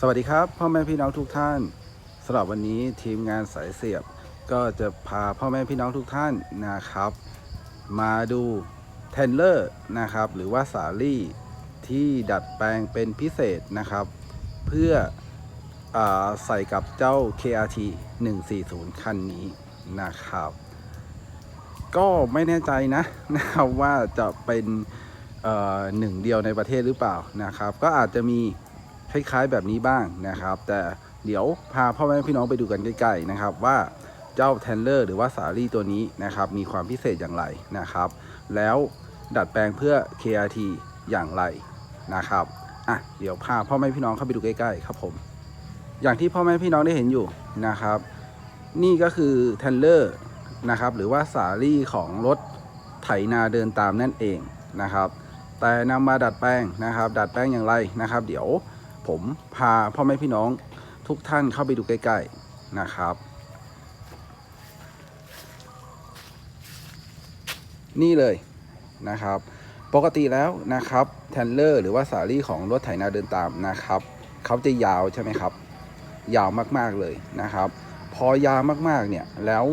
สวัสดีครับพ่อแม่พี่น้องทุกท่านสำหรับวันนี้ทีมงานสายเสียบ ก็จะพาพ่อแม่พี่น้องทุกท่านนะครับ มาดูเทนเลอร์นะครับหรือว่าสาลี่ที่ดัดแปลงเป็นพิเศษนะครับ เพื่ออใส่กับเจ้า KRT 140 คันนี้นะครับ ก็ไม่แน่ใจนะนะครับว่าจะเป็นเอ่อหนึ่งเดียวในประเทศหรือเปล่านะครับ ก็อาจจะมี ล้ายๆแบบนี้บ้างนะครับ แต่เดี๋ยวพาพ่อแม่พี่น้องไปดูกันใกล้ๆนะครับ ว่าเจ้าเทนเลอร์หรือว่าสาลี่ตัวนี้นะครับมีความพิเศษอย่างไรนะครับ แล้วดัดแปลงเพื่อ KRT อย่างไรนะครับอะเดี๋ยวพาพ่อแม่พี่น้องเข้าไปดูใกล้ๆครับผม อย่างที่พ่อแม่พี่น้องได้เห็นอยู่นะครับ นี่ก็คือเทนเลอร์นะครับหรือว่าสาลี่ของรถไถนาเดินตามนั่นเองนะครับ แต่นำมาดัดแปลงนะครับ ดัดแปลงอย่างไรนะครับ เดี๋ยว ผมพาพ่อแม่พี่น้องทุกท่านเข้าไปดูใกล้ๆนะครับ นี่เลยนะครับ ปกติแล้วนะครับเทนเลอร์หรือว่าสาลี่ของรถไถนาเดินตามนะครับเขาจะยาวใช่ไหมครับ ยาวมากๆเลยนะครับ พอยาวมากๆเนี่ยแล้ว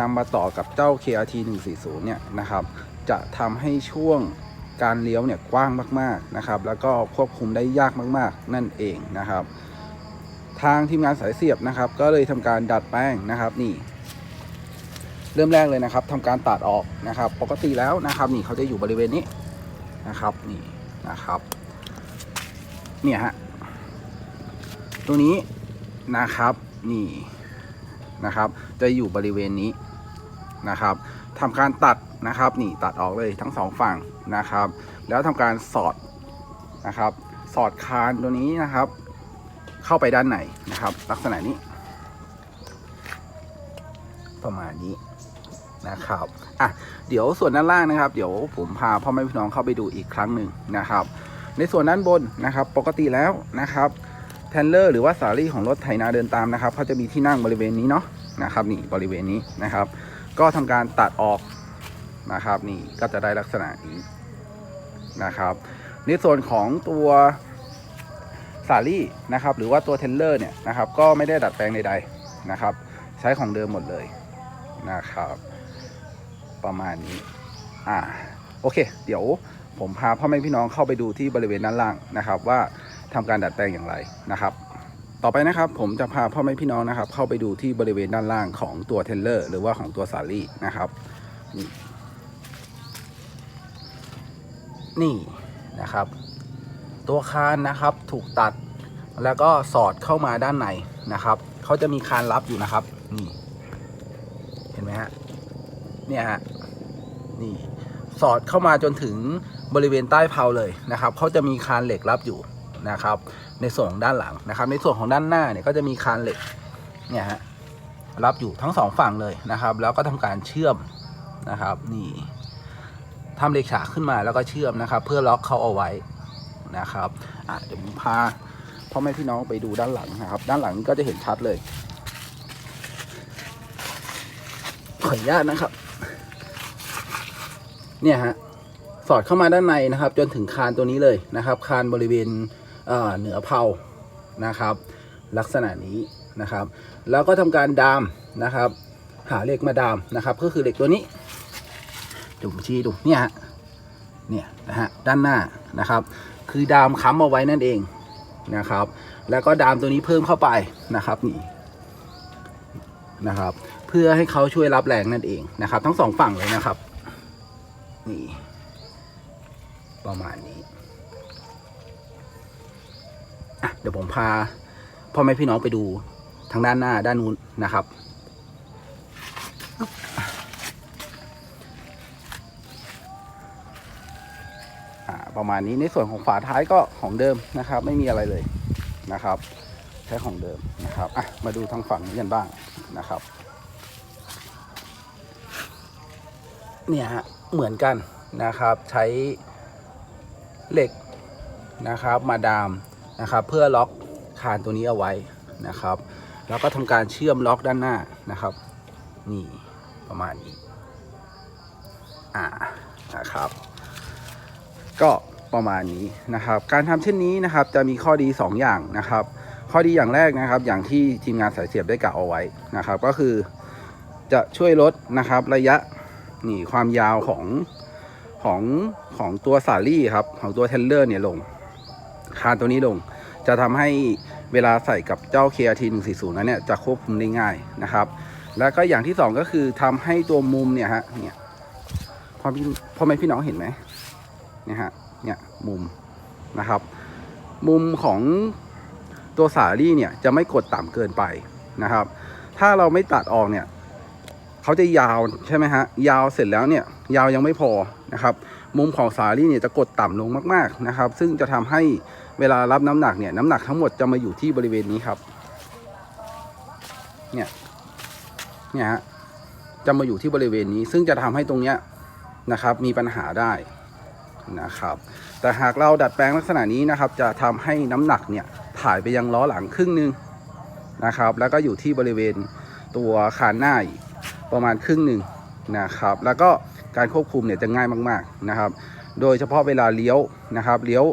นำมาต่อกับเจ้า KRT 140เนี่ยนะครับ จะทำให้ช่วง การเลี้ยวเนี่ยกว้างมากๆนะครับ แล้วก็ควบคุมได้ยากมากๆ นั่นเองนะครับ ทางทีมงานสายเสียบนะครับ ก็เลยทำการดัดแปลงนะครับนี่ เริ่มแรกเลยนะครับทำการตัดออกนะครับ ปกติแล้วนะครับ นี่เขาจะอยู่บริเวณนี้นะครับนี่นะครับเนี่ยฮะตัวนี้นะครับนี่นะครับ จะอยู่บริเวณนี้นะครับทำการตัด นะครับ นี่ตัดออกเลยทั้งสองฝั่งนะครับ แล้วทำการสอดนะครับ สอดคานตัวนี้นะครับ เข้าไปด้านในนะครับ ลักษณะนี้ ประมาณนี้นะครับ อะ เดี๋ยวส่วนด้านล่างนะครับ เดี๋ยวผมพาพ่อแม่พี่น้องเข้าไปดูอีกครั้งหนึ่งนะครับ ในส่วนด้านบนนะครับ ปกติแล้วนะครับเทนเลอร์หรือว่าสาลี่ของรถไถนาเดินตามนะครับเขาจะมีที่นั่งบริเวณนี้เนาะนะครับ นี่บริเวณนี้นะครับ ก็ทำการตัดออก นะครับ นี่ก็จะได้ลักษณะนี้นะครับ ในส่วนของตัวสาลี่นะครับ หรือว่าตัวเทนเลอร์เนี่ยนะครับ ก็ไม่ได้ดัดแปลงใดๆนะครับ ใช้ของเดิมหมดเลยนะครับ ประมาณนี้ อ่า โอเค เดี๋ยวผมพาพ่อแม่พี่น้องเข้าไปดูที่บริเวณด้านล่างนะครับ ว่าทำการดัดแปลงอย่างไรนะครับ ต่อไปนะครับ ผมจะพาพ่อแม่พี่น้องนะครับ เข้าไปดูที่บริเวณด้านล่างของตัวเทนเลอร์หรือว่าของตัวสาลี่นะครับนี่ นี่นะครับ ตัวคานนะครับถูกตัดแล้วก็สอดเข้ามาด้านในนะครับเขาจะมีคานรับอยู่นะครับ นี่ เห็นไหมฮะเนี่ยฮะนี่สอดเข้ามาจนถึงบริเวณใต้เพลาเลยนะครับเขาจะมีคานเหล็กรับอยู่นะครับ ในส่วนของด้านหลังนะครับ ในส่วนของด้านหน้าเนี่ยก็จะมีคานเหล็กเนี่ยฮะรับอยู่ทั้งสองฝั่งเลยนะครับ แล้วก็ทำการเชื่อมนะครับ นี่ ทำเหล็กฉากขึ้นมาแล้วก็เชื่อมนะครับ เพื่อล็อกเขาเอาไว้นะครับเดี๋ยวผมพาพ่อแม่พี่น้องไปดูด้านหลังนะครับ ด้านหลังก็จะเห็นชัดเลย ขออนุญาตนะครับ เนี่ยฮะสอดเข้ามาด้านในนะครับ จนถึงคานตัวนี้เลยนะครับ คานบริเวณเเหนือเพลานะครับ ลักษณะนี้นะครับ แล้วก็ทำการดามนะครับ หาเหล็กมาดามนะครับ ก็คือเหล็กตัวนี้ ดูผมชี้ดูเนี่ยฮะเนี่ยนะฮะด้านหน้านะครับ คือดามค้ำเอาไว้นั่นเองนะครับ แล้วก็ดามตัวนี้เพิ่มเข้าไปนะครับนี่นะครับ เพื่อให้เขาช่วยรับแรงนั่นเองนะครับ ทั้งสองฝั่งเลยนะครับนี่ประมาณนี้อะเดี๋ยวผมพาพ่อแม่พี่น้องไปดูทางด้านหน้าด้านนู้นนะครับ อ่าประมาณนี้ในส่วนของฝาท้ายก็ของเดิมนะครับ ไม่มีอะไรเลยนะครับ ใช้ของเดิมนะครับอะมาดูทางฝั่งนี้กันบ้างนะครับ เนี่ยฮะเหมือนกันนะครับ ใช้เหล็กนะครับ มาดามนะครับ เพื่อล็อกคานตัวนี้เอาไว้นะครับ แล้วก็ทำการเชื่อมล็อกด้านหน้านะครับ นี่ประมาณนี้ อ่านะครับ ก็ประมาณนี้นะครับ การทำเช่นนี้นะครับจะมีข้อดี 2 อย่างนะครับ ข้อดีอย่างแรกนะครับ อย่างที่ทีมงานสายเสียบได้กล่าวเอาไว้นะครับ ก็คือจะช่วยลดนะครับระยะนี่ความยาวของของของตัวสาลี่ครับของตัวเทนเลอร์เนี่ยลง คานตัวนี้ลง จะทำให้เวลาใส่กับเจ้า KRT 140นั้นเนี่ยจะควบคุมได้ง่ายนะครับ แล้วก็อย่างที่สองก็คือทำให้ตัวมุมเนี่ยฮะเนี่ยพอพี่พ่อแม่พี่น้องเห็นไหม เนี่ยฮะเนี่ยมุมนะครับ มุมของตัวสาลี่เนี่ยจะไม่กดต่ำเกินไปนะครับ ถ้าเราไม่ตัดออกเนี่ยเขาจะยาวใช่ไหมฮะยาวเสร็จแล้วเนี่ยยาวยังไม่พอนะครับ มุมของสาลี่เนี่ยจะกดต่ำลงมากๆนะครับ ซึ่งจะทำให้เวลารับน้ำหนักเนี่ยน้ำหนักทั้งหมดจะมาอยู่ที่บริเวณนี้ครับ เนี่ยเนี่ยฮะจะมาอยู่ที่บริเวณนี้ ซึ่งจะทำให้ตรงเนี้ยนะครับ มีปัญหาได้ นะครับ แต่หากเราดัดแปลงลักษณะนี้นะครับ จะทำให้น้ำหนักเนี่ยถ่ายไปยังล้อหลังครึ่งหนึ่งนะครับ แล้วก็อยู่ที่บริเวณตัวคานหน้าอีกประมาณครึ่งหนึ่งนะครับ แล้วก็การควบคุมเนี่ยจะง่ายมากๆนะครับ โดยเฉพาะเวลาเลี้ยวนะครับ เลี้ยว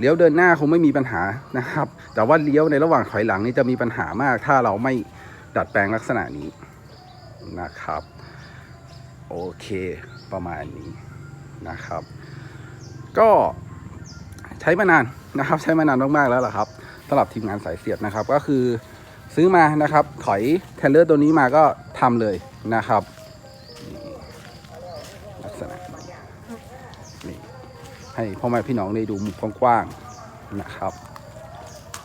เลี้ยวเดินหน้าคงไม่มีปัญหานะครับ แต่ว่าเลี้ยวในระหว่างถอยหลังนี่จะมีปัญหามาก ถ้าเราไม่ดัดแปลงลักษณะนี้นะครับ โอเคประมาณนี้นะครับ ก็ใช้มานานนะครับ ใช้มานานมากๆแล้วล่ะครับสำหรับทีมงานสายเสียบนะครับ ก็คือซื้อมานะครับ ถอยเทเลอร์ตัวนี้มาก็ทำเลยนะครับลักษณะนี้นี่ให้พ่อแม่พี่น้องได้ดูมุมกว้างๆนะครับ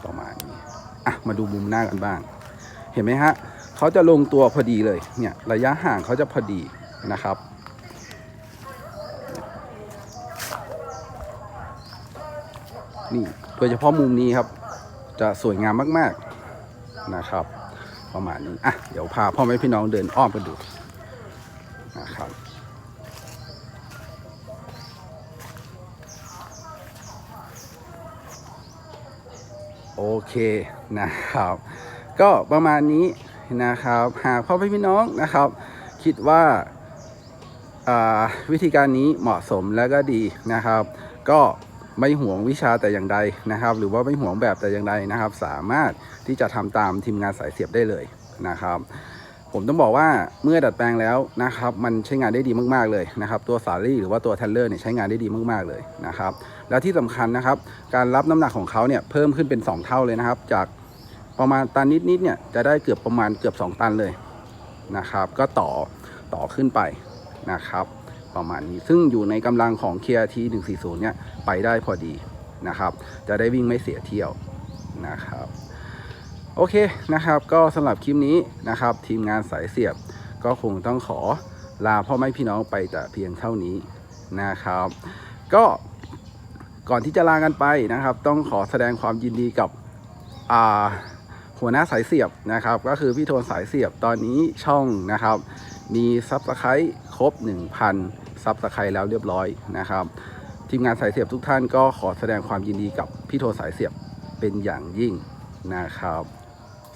ประมาณนี้อะมาดูมุมหน้ากันบ้าง เห็นไหมฮะเขาจะลงตัวพอดีเลยเนี่ยระยะห่างเขาจะพอดีนะครับ นี่โดยเฉพาะมุมนี้ครับ จะสวยงามมากๆนะครับ ประมาณนี้อะเดี๋ยวพาพ่อแม่พี่น้องเดินอ้อมกันดูนะครับโอเคนะครับ ก็ประมาณนี้นะครับหากพ่อแม่พี่น้องนะครับ คิดว่าอ่าวิธีการนี้เหมาะสมและก็ดีนะครับ ก็ ไม่ห่วงวิชาแต่อย่างใดนะครับ หรือว่าไม่ห่วงแบบแต่อย่างใดนะครับ สามารถที่จะทำตามทีมงานสายเสียบได้เลยนะครับ ผมต้องบอกว่าเมื่อดัดแปลงแล้วนะครับ มันใช้งานได้ดีมากๆเลยนะครับ ตัวสาลี่หรือว่าตัวเทเลอร์เนี่ยใช้งานได้ดีมากๆเลยนะครับ แล้วที่สำคัญนะครับ การรับน้ำหนักของเขาเนี่ยเพิ่มขึ้นเป็น 2 เท่าเลยนะครับ จากประมาณตันนิดๆเนี่ยจะได้เกือบประมาณเกือบ 2 ตันเลยนะครับ ก็ต่อต่อขึ้นไปนะครับ ประมาณนี้ ซึ่งอยู่ในกำลังของ KRT 140 เนี่ย ไปได้พอดีนะครับ จะได้วิ่งไม่เสียเที่ยวนะครับ โอเคนะครับ ก็สำหรับคลิปนี้นะครับ ทีมงานสายเสียบก็คงต้องขอลาพ่อแม่พี่น้องไปแต่เพียงเท่านี้นะครับ ก็ก่อนที่จะลากันไปนะครับ ต้องขอแสดงความยินดีกับหัวหน้าสายเสียบนะครับ ก็คือพี่โทนสายเสียบตอนนี้ช่องนะครับ มีซับสไครต์ครบ 1,000ซับสไครต์แล้วเรียบร้อยนะครับ ทีมงานสายเสียบทุกท่านก็ขอแสดงความยินดีกับพี่โทสายเสียบเป็นอย่างยิ่งนะครับ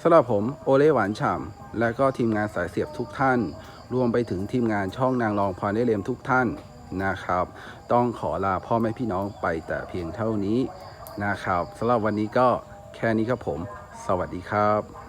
สำหรับผมโอเล่หวานฉ่ำและก็ทีมงานสายเสียบทุกท่าน รวมไปถึงทีมงานช่องนางรองพรได้เลมทุกท่านนะครับ ต้องขอลาพ่อแม่พี่น้องไปแต่เพียงเท่านี้นะครับสำหรับวันนี้ก็แค่นี้ครับผม สวัสดีครับ